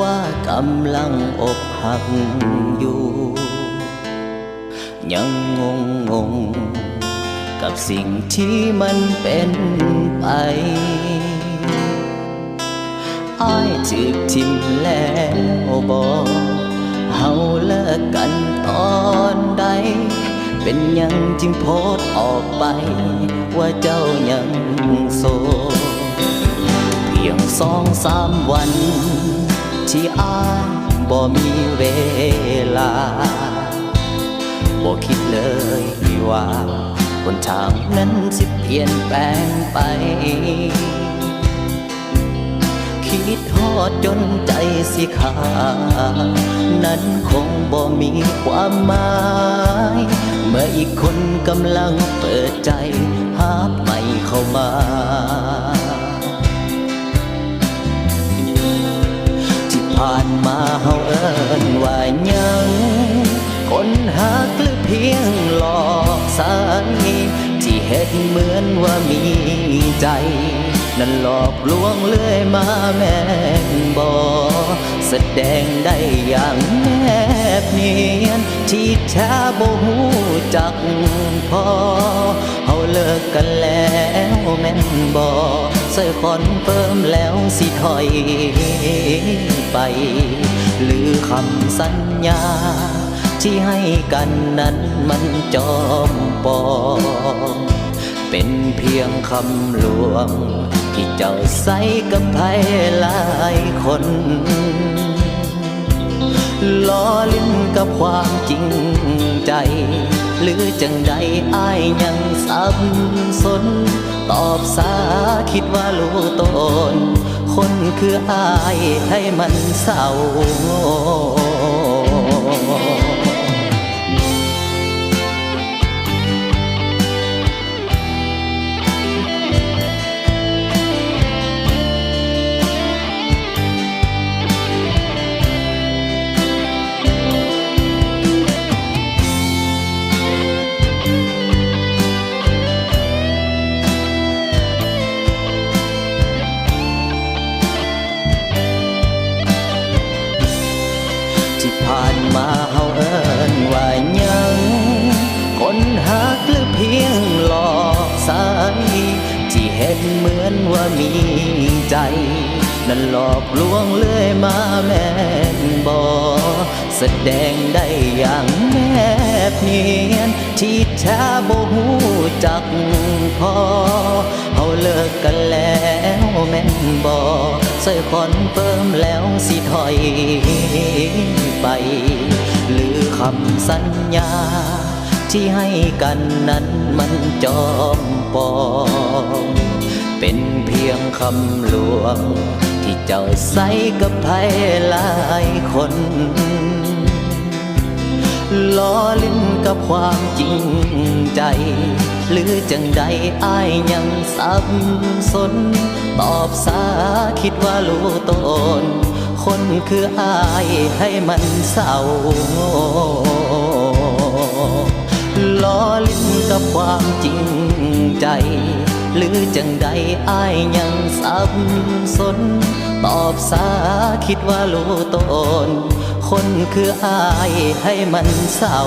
ว่ากำลังอกหักอยู่ ยังงงงงๆกับสิ่งที่มันเป็นไปอ้ายจึกทิมแล้วบอกเฮาเลิกกันตอนใด เป็นยังจึงโพสออกไป ว่าเจ้ายังโสดเพียงสองสามวัน ที่อ้ายบ่มีเวลาบ่คิดเลยว่าบนทางนั้นสิเปลี่ยนแปลงไป คิดทอดจนใจสิขาดนั้นคงบ่มีความหมาย เมื่ออีกคนกำลังเปิดใจหาใหม่เข้ามา ผ่านมาเฮาเอิ้นว่ายัง คนหักหรือเพียงหลอกสายที่เฮ็ดเหมือนว่ามีใจ นั่นหลอกลวงเลื่อยมาแม่นบอแสดงได้อย่างแนบเนียน ที่แท้บ่หูจักพอ เฮาเลิกกันแล้วแม่นบอ ใส่คอนเฟิร์มแล้วสิถอยไป หรือคำสัญญา ที่ให้กันนั้นมันจอมปลอมเป็นเพียงคำลวง ที่เจ้าใส่กับใครหลายคน ล้อเล่นกับความจริงใจ หรือจังใดอ้ายยังสับสน ตอบสาคิดว่ารู้ตน คนคืออ้ายให้มันเศร้า นั่นหลอกลวงเลื่อยมาแม่นบอแสดงได้อย่างแนบเนียนที่แท้บ่หูจักพอเฮาเลิกกันแล้วแม่นบอใส่คอนเฟิร์มแล้วสิถอยไป หรือคำสัญญา ที่ให้กันนั้นมันจอมปลอมเป็นเพียงคำลวง เจ้าใสกับใครหลายคนล้อเล่นกับความจริงใจ หรือจังใดอ้ายยังสับสน ตอบสาคิดว่ารู้ตน คนคืออ้ายให้มันเศร้าล้อเล่นกับความจริงใจ หรือจังใดอ้ายยังสับสน ตอบสาคิดว่ารู้ตน คนคืออายให้มันเศร้า